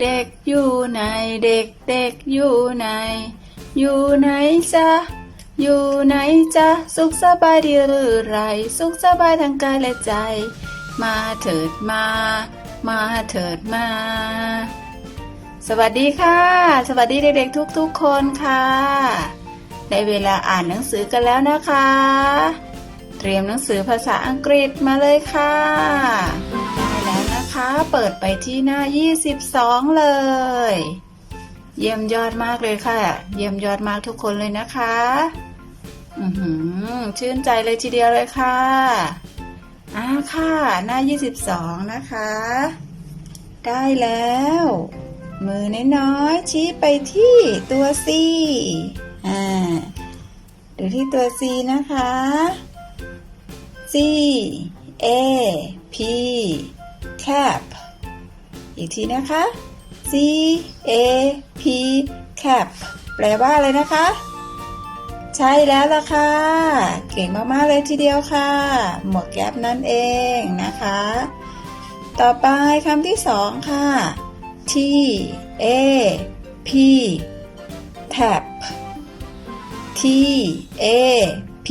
เด็กอยู่ไหนเด็กเด็กอยู่ไหน อยู่ไหนจ๊ะอยู่ไหนจ๊ะสุขสบายดีหรือไร สุขสบายทางกายและใจ มาเถิดมา มาเถิดมา สวัสดีค่ะ สวัสดีเด็กๆทุกๆคนค่ะได้เวลาอ่านหนังสือกันแล้วนะคะ เตรียมหนังสือภาษาอังกฤษมาเลยค่ะ เปิดไปที่หน้า 22 เลย เยี่ยมยอดมากเลยค่ะ เยี่ยมยอดมากทุกคนเลยนะคะ อือหือ ชื่นใจเลยทีเดียวเลยค่ะอ่าค่ะ หน้า 22 นะคะ ได้แล้ว มือน้อยๆชี้ไปที่ตัว C อ่าดูที่ตัว C นะคะ C A P cap อีกทีนะคะ C A P cap แปลว่าอะไรนะคะ ใช่แล้วล่ะค่ะ เก่งมาก ๆ เลยทีเดียวค่ะ หมวกแก๊ปนั่นเองนะคะ ต่อไปคำที่สองค่ะ T A P tap T A P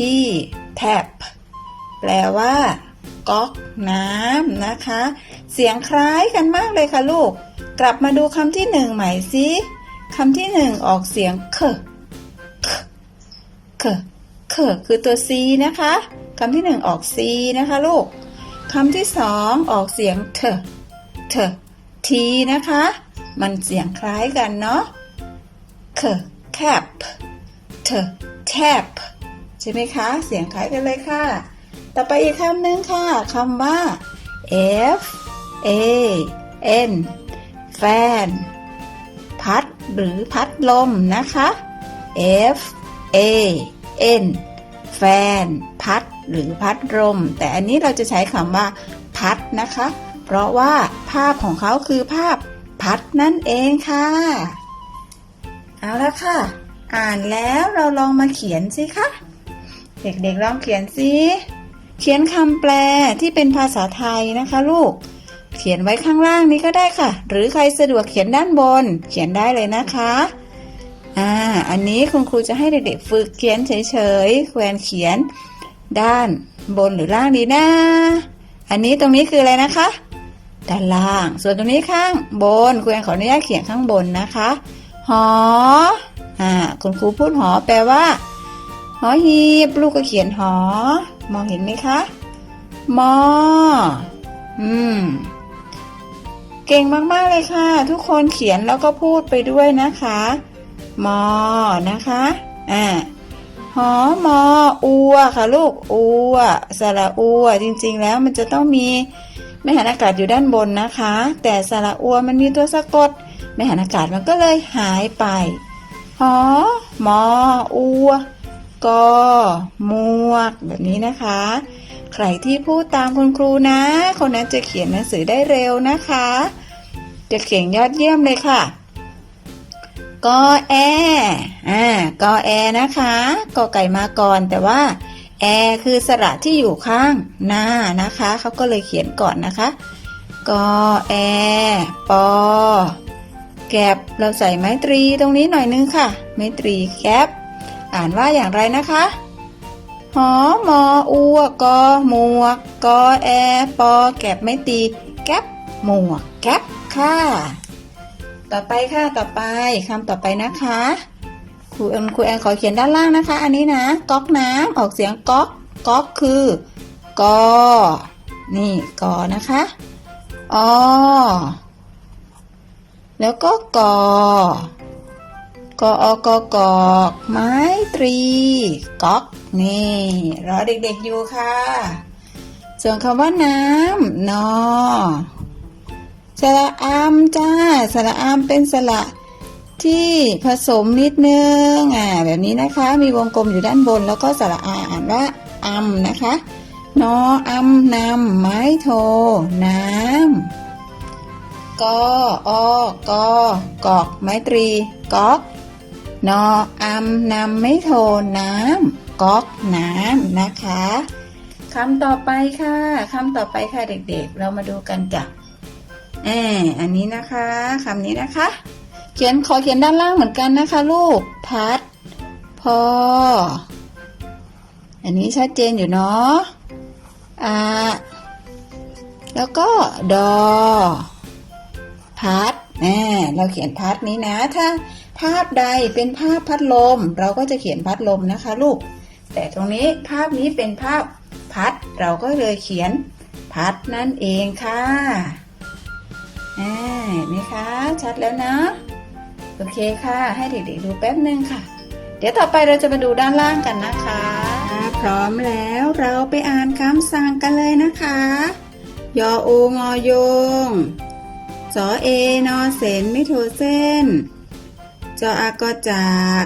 tap แปลว่า ก๊อกน้ำนะคะ เสียงคล้ายกันมากเลยค่ะลูก กลับมาดูคำที่หนึ่งใหม่สิคำที่หนึ่งออกเสียงเคเคเคเคคือตัว C นะคะคำที่หนึ่งออก C นะคะลูกคำที่สองออกเสียงเถเถทีนะคะ มันเสียงคล้ายกันเนาะเค cap เถ tap ใช่ไหมคะ เสียงคล้ายกันเลยค่ะ ต่อไปอีกคำหนึ่งค่ะคำว่า F A N fan พัดหรือพัดลมนะคะ F A N fan พัดหรือพัดลม แต่อันนี้เราจะใช้คำว่า พัดนะคะ เพราะว่าภาพของเขาคือภาพพัดนั่นเองค่ะ เอาละค่ะ อ่านแล้วเราลองมาเขียนสิคะ เด็กๆลองเขียนสิ เขียนคำแปลที่เป็นภาษาไทยนะคะลูก เขียนไว้ข้างล่างนี้ก็ได้ค่ะ หรือใครสะดวกเขียนด้านบน เขียนได้เลยนะคะอ่าอันนี้คุณครูจะให้เด็กๆฝึกเขียนเฉยๆแควรเขียน ด้านบนหรือล่างดีนะ อันนี้ตรงนี้คืออะไรนะคะ ด้านล่าง ส่วนตรงนี้ข้างบนครูแอนขออนุญาตเขียนข้างบนนะคะ หออ่าคุณครูพูดหอแปลว่า หอหีบลูกก็เขียนหอ มองเห็นไหมคะมออืม เก่งมาก ๆ เลยค่ะ ทุกคนเขียนแล้วก็พูดไปด้วยนะคะมอนะคะอ่าหอมออัวค่ะลูกอัวสระอัว จริง ๆ แล้วมันจะต้องมีไม่หันอากาศอยู่ด้านบนนะคะ แต่สระอัวมันมีตัวสะกดไม่หันอากาศมันก็เลยหายไปหอมออัว กอมวก แบบนี้นะคะ ใครที่พูดตามคุณครูนะ คนนั้นจะเขียนหนังสือได้เร็วนะคะ จะเก่งยอดเยี่ยมเลยค่ะกอแออ่ากอแอนะคะกอไก่มาก่อนแต่ว่าแอคือสระที่อยู่ข้างหน้านะคะเขาก็เลยเขียนก่อนนะคะกอแอปอแกบเราใส่ไม้ตรีตรงนี้หน่อยนึงค่ะ ไม้ตรีแคป อ่านว่าอย่างไรนะคะหอมออัวกอหมวกกอแอปอแกบไม่ตี แก๊บหมวกแก๊บค่ะ ต่อไปค่ะต่อไปคำต่อไปนะคะครูแอนครูแอนขอเขียนด้านล่างนะคะ อันนี้นะก๊อกน้ำออกเสียงก๊อกก๊อกคือกอนี่กอนะคะอแล้วก็กอ กอกอกอกไม้ตรีก๊อกนี่รอเด็กๆอยู่ค่ะ ส่วนคำว่าน้ำนอสระอามจ้าสระอามเป็นสระที่ผสมนิดนึงอ่าแบบนี้นะคะมีวงกลมอยู่ด้านบนแล้วก็สระอาอ่านว่าอัมนะคะนออัมนำไม้โท น้ำกออกอกอกไม้ตรีก๊อก นออัมนำไม่โทน้ำก๊อกน้ำนะคะคำต่อไปค่ะคำต่อไปค่ะเด็กๆ เรามาดูกันจ้ะแออันนี้นะคะคำนี้นะคะ เขียนขอเขียนด้านล่างเหมือนกันนะคะ ลูกพัดพอ อันนี้ชัดเจนอยู่เนาะอ่าแล้วก็ดอพัดแน่เราเขียนพัดนี้นะ ถ้า ภาพใดเป็นภาพพัดลม เราก็จะเขียนพัดลมนะคะลูก แต่ตรงนี้ภาพนี้เป็นภาพพัด เราก็เลยเขียนพัดนั่นเองค่ะอ่าเห็นไหมคะ ชัดแล้วนะ โอเคค่ะ ให้เด็กๆดูแป๊บนึงค่ะ เดี๋ยวต่อไปเราจะมาดูด้านล่างกันนะคะ พร้อมแล้วเราไปอ่านคำสั่งกันเลยนะคะ ยอโองอยงสอเอนอเสนไม่โทเส้น จออากอจาก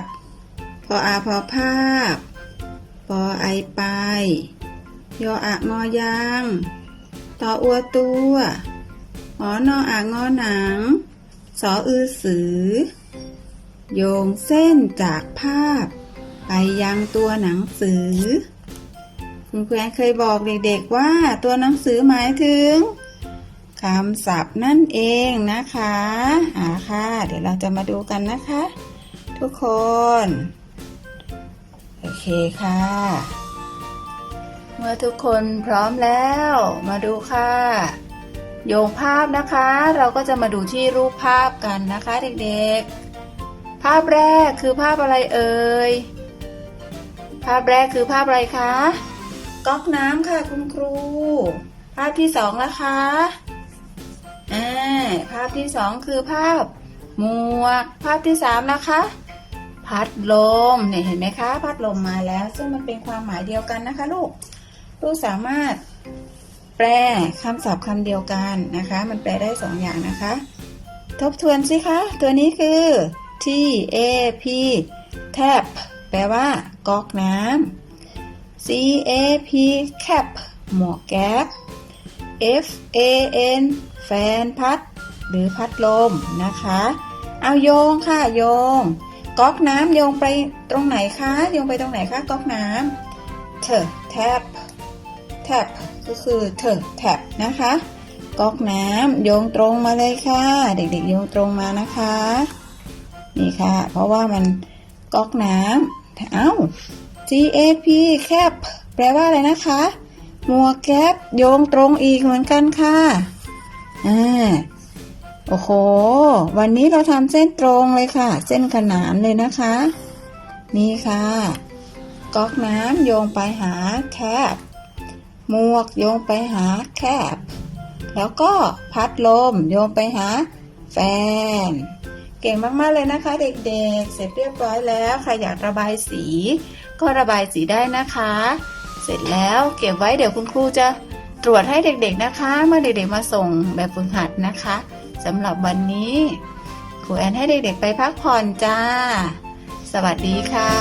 พออาพอภาพปอไอไปยออะงอยางตออัวตัวหอนออะงอหนัง สออือสือ โยงเส้นจากภาพ ไปยังตัวหนังสือ คุณครูแอนเคยบอกเด็กๆว่าตัวหนังสือหมายถึง คำศัพท์นั่นเองนะคะอ่าค่ะ เดี๋ยวเราจะมาดูกันนะคะ ทุกคน โอเคค่ะ เมื่อทุกคนพร้อมแล้ว มาดูค่ะ โยงภาพนะคะ เราก็จะมาดูที่รูปภาพกันนะคะเด็กๆ ภาพแรกคือภาพอะไรเอ่ย ภาพแรกคือภาพอะไรคะ ก๊อกน้ำค่ะคุณครู ภาพที่สองนะคะ อ่าภาพที่สองคือภาพหมวกภาพที่สามนะคะ พัดลมเนี่ยเห็นไหมคะ พัดลมมาแล้ว ซึ่งมันเป็นความหมายเดียวกันนะคะลูกลูกสามารถแปลคำศัพท์คำเดียวกันนะคะ มันแปลได้สองอย่างนะคะ ทบทวนสิคะ ตัวนี้คือ T A P tap แปลว่าก๊อกน้ำ C A P cap หมวกแก๊ป F A N แฟนพัด หรือพัดลมนะคะ เอาโยงค่ะโยง ก๊อกน้ำโยงไปตรงไหนคะโยงไปตรงไหนคะก๊อกน้ำเถอะแทบแทบก็คือเถอะแทบนะคะก๊อกน้ำโยงตรงมาเลยค่ะ เด็กๆโยงตรงมานะคะ นี่ค่ะ เพราะว่ามันก๊อกน้ำเอ้า G A P cap แปลว่าอะไรนะคะหมวแก๊ปโยงตรงอีกเหมือนกันค่ะ อ่าโอ้โห วันนี้เราทำเส้นตรงเลยค่ะ เส้นขนานเลยนะคะ นี่ค่ะก๊อกน้ำโยงไปหาแคบหมวกโยงไปหาแคบแล้วก็พัดลมโยงไปหาแฟน เก่งมากๆเลยนะคะ เด็กๆ เสร็จเรียบร้อยแล้วใครอยากระบายสี ก็ระบายสีได้นะคะ เสร็จแล้วเก็บไว้เดี๋ยวคุณครูจะ ตรวจให้เด็กๆนะคะ เมื่อเด็กๆมาส่งแบบฝึกหัดนะคะสำหรับวันนี้ครูแอนให้เด็กๆไปพักผ่อนจ้า สวัสดีค่ะ